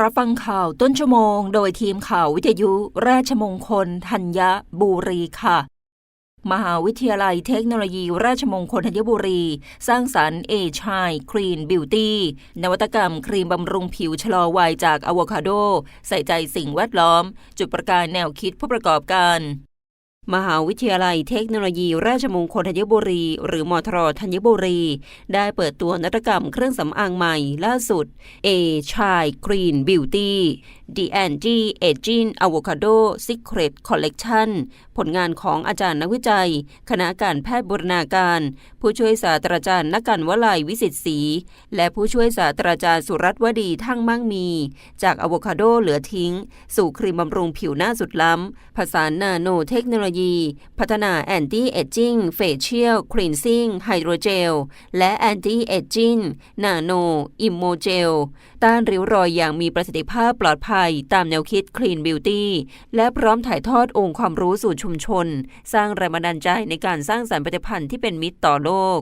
รับฟังข่าวต้นชั่วโมง โดยทีมข่าววิทยุราชมงคลธัญบุรีค่ะ มหาวิทยาลัยเทคโนโลยีราชมงคลธัญบุรี สร้างสรรค์เอชายครีนบิวตี้นวัตกรรมครีมบำรุงผิวชะลอวัยจากอะโวคาโด ใส่ใจสิ่งแวดล้อม จุดประกายแนวคิดผู้ประกอบการ มหาวิทยาลัยเทคโนโลยี ราชมงคลธัญบุรี หรือมทรธัญบุรี ได้เปิดตัวนวัตกรรมเครื่องสำอางใหม่ล่าสุด A Chai Green Beauty The Anti Aging Avocado Secret Collection ผลงานของอาจารย์นักวิจัย คณะการแพทย์บูรณาการ ผู้ช่วยศาสตราจารย์นักการวลัยวิสิตศรีและผู้ช่วยศาสตราจารย์สุรัตน์วดีทั้งมั่งมี จากอะโวคาโดเหลือทิ้ง สู่ครีมบำรุงผิวหน้าสุดล้ำผสานนาโนเทคโนโลยี พัฒนาแอนตี้เอจจิ้งเฟเชียลคลีนซิ่งไฮโดรเจลและแอนตี้เอจจิ้งนาโนอิมโมเจลต้านริ้วรอยอย่างมีประสิทธิภาพปลอดภัยตามแนวคิด Clean Beauty และพร้อมถ่ายทอดองค์ความรู้สู่ชุมชน สร้างแรงบันดาลใจในการสร้างสรรค์ผลิตภัณฑ์ที่เป็นมิตรต่อโลก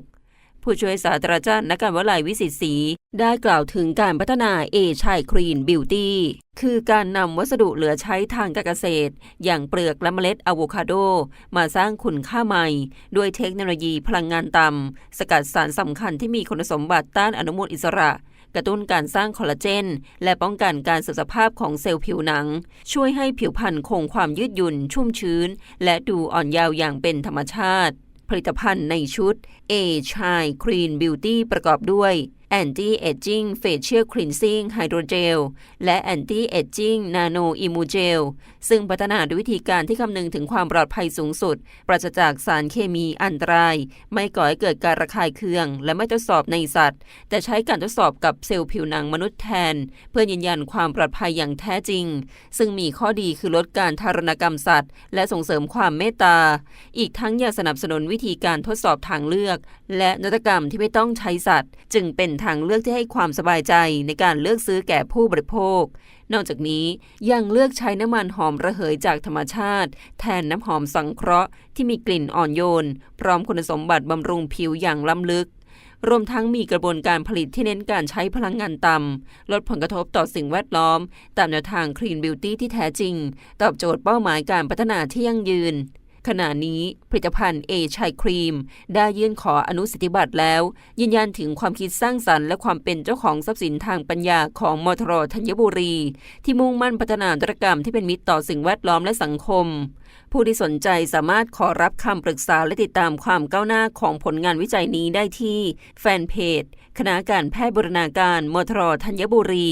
ผู้ช่วยศาสตราจารย์นักการวลัยวิสิตศรีได้กล่าวถึงการพัฒนาเอชายครีนบิวตี้คือการนำวัสดุเหลือใช้ทางการเกษตร อย่างเปลือกและเมล็ดอะโวคาโด มาสร้างคุณค่าใหม่ ด้วยเทคโนโลยีพลังงานต่ำ สกัดสารสำคัญที่มีคุณสมบัติต้านอนุมูลอิสระ กระตุ้นการสร้างคอลลาเจน และป้องกันการเสื่อมสภาพของเซลล์ผิวหนัง ช่วยให้ผิวพรรณคงความยืดหยุ่น ชุ่มชื้น และดูอ่อนเยาว์อย่างเป็นธรรมชาติ ผลิตภัณฑ์ในชุด A Chai Clean Beauty ประกอบด้วย Anti Aging Facial Cleansing Hydrogel และ Anti Aging Nano Immugel ซึ่งพัฒนาด้วยวิธีการที่คำนึงถึงความปลอดภัยสูงสุด ปราศจากสารเคมีอันตราย ไม่ก่อให้เกิดการระคายเคือง และไม่ทดสอบในสัตว์ แต่ใช้การทดสอบกับเซลล์ผิวหนังมนุษย์แทน เพื่อยืนยันความปลอดภัยอย่างแท้จริง ซึ่งมีข้อดีคือลดการทารุณกรรมสัตว์ และส่งเสริมความเมตตา อีกทั้งยังสนับสนุนวิธีการทดสอบทางเลือก และนวัตกรรมที่ไม่ต้องใช้สัตว์ จึงเป็นทางเลือกที่ให้ความสบายใจในการเลือกซื้อแก่ผู้บริโภค นอกจากนี้ยังเลือกใช้น้ำมันหอมระเหยจากธรรมชาติ แทนน้ำหอมสังเคราะห์ที่มีกลิ่นอ่อนโยน พร้อมคุณสมบัติบำรุงผิวอย่างล้ำลึก รวมทั้งมีกระบวนการผลิตที่เน้นการใช้พลังงานต่ำลดผลกระทบต่อสิ่งแวดล้อม ตามแนวทาง Clean Beauty ที่แท้จริง ตอบโจทย์เป้าหมายการพัฒนาที่ยั่งยืน ขณะนี้ผลิตภัณฑ์เอชัยครีม ได้ยื่นขออนุสิทธิบัตรแล้ว ยืนยันถึงความคิดสร้างสรรค์และความเป็นเจ้าของทรัพย์สินทางปัญญาของมทรธัญบุรี ที่มุ่งมั่นพัฒนานวัตกรรมที่เป็นมิตรต่อสิ่งแวดล้อมและสังคม ผู้ที่สนใจสามารถขอรับคำปรึกษาและติดตามความก้าวหน้าของผลงานวิจัยนี้ได้ที่ แฟนเพจ คณะการแพทย์บรณาการมทรธัญบุรี